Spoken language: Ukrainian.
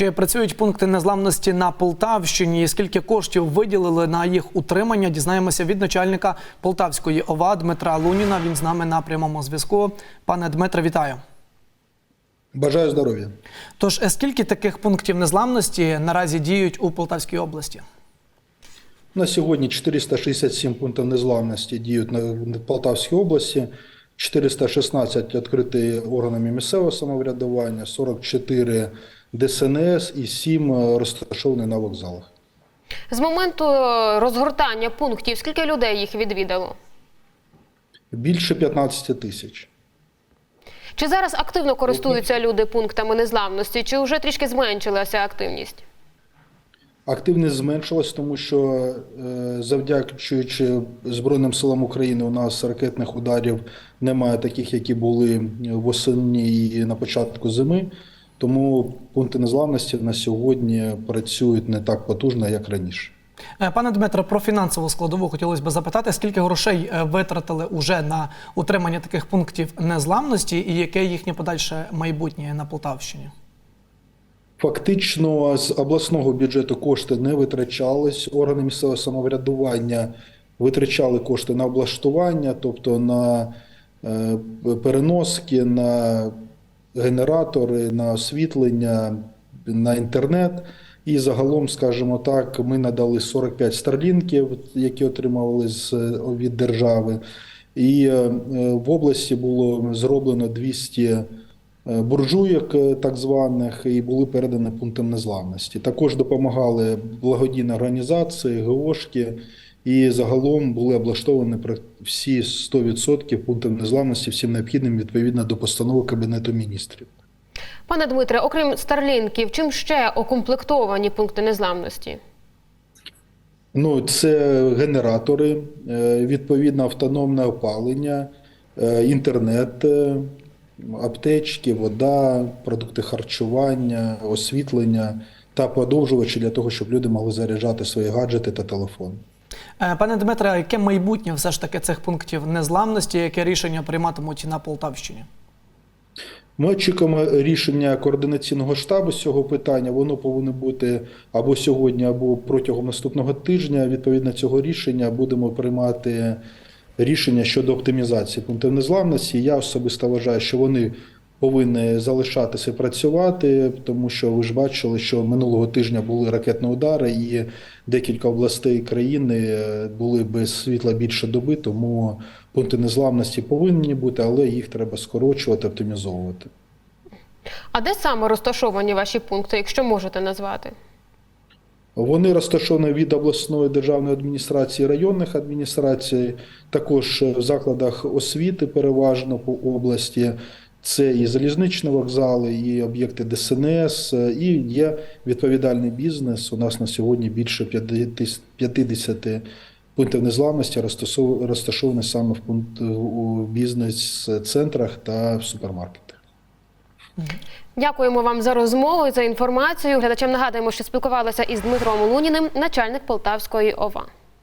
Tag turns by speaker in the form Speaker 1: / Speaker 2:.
Speaker 1: Чи працюють пункти незламності на Полтавщині? Скільки коштів виділили на їх утримання? Дізнаємося від начальника Полтавської ОВА Дмитра Луніна. Він з нами на прямому зв'язку. Пане Дмитре, вітаю.
Speaker 2: Бажаю здоров'я.
Speaker 1: Тож, е, скільки таких пунктів незламності наразі діють у Полтавській області?
Speaker 2: На сьогодні 467 пунктів незламності діють на Полтавській області, 416 відкриті органами місцевого самоврядування, 44 ДСНС і 7 розташовані на вокзалах.
Speaker 3: З моменту розгортання пунктів, скільки людей їх відвідало?
Speaker 2: Більше 15 тисяч.
Speaker 3: Чи зараз активно користуються люди пунктами незламності, чи вже трішки зменшилася активність?
Speaker 2: Активність зменшилась, тому що е, завдячуючи Збройним силам України, у нас ракетних ударів немає таких, які були восени і на початку зими. Тому пункти незламності на сьогодні працюють не так потужно, як раніше.
Speaker 1: Е, Пане Дмитре, про фінансову складову хотілося б запитати, скільки грошей е, витратили уже на утримання таких пунктів незламності, і яке їхнє подальше майбутнє на Полтавщині?
Speaker 2: Фактично з обласного бюджету кошти не витрачались. Органи місцевого самоврядування витрачали кошти на облаштування, тобто на е, переноски, на генератори, на освітлення, на інтернет. І загалом, скажімо так, ми надали 45 старлінків, які отримували від держави. І е, в області було зроблено 200 е, буржуєк, е, так званих, і були передані пунктам незламності. Також допомагали благодійні організації, ГОшки, і загалом були облаштовані всі 100% пунктів незламності, всім необхідним відповідно до постанови Кабінету міністрів.
Speaker 3: Пане Дмитре, окрім старлінків, чим ще окомплектовані пункти незламності?
Speaker 2: Ну, це генератори, е, відповідно автономне опалення, е, інтернет, е, аптечки, вода, продукти харчування, освітлення та подовжувачі для того, щоб люди могли заряджати свої гаджети та телефон.
Speaker 1: Е, Пане Дмитре, яке майбутнє все ж таки цих пунктів незламності, яке рішення прийматимуть на Полтавщині?
Speaker 2: Ми очікуємо рішення координаційного штабу з цього питання. Воно повинно бути або сьогодні, або протягом наступного тижня. Відповідно цього рішення будемо приймати рішення щодо оптимізації пунктів незламності. Я особисто вважаю, що вони повинні залишатися працювати, тому що ви ж бачили, що минулого тижня були ракетні удари, і декілька областей країни е, були без світла більше доби, тому пункти незламності повинні бути, але їх треба скорочувати, оптимізовувати.
Speaker 3: А де саме розташовані ваші пункти, якщо можете назвати?
Speaker 2: Вони розташовані від обласної державної адміністрації, районних адміністрацій, також в закладах освіти, переважно по області. Це і залізничні вокзали, і об'єкти ДСНС, і є відповідальний бізнес. У нас на сьогодні більше 50 пунктів незламності розташовані саме в пункт бізнес-центрах та в супермаркетах.
Speaker 3: Дякуємо вам за розмову і за інформацію. Глядачам нагадуємо, що спілкувалися із Дмитром Луніним, начальник Полтавської ОВА.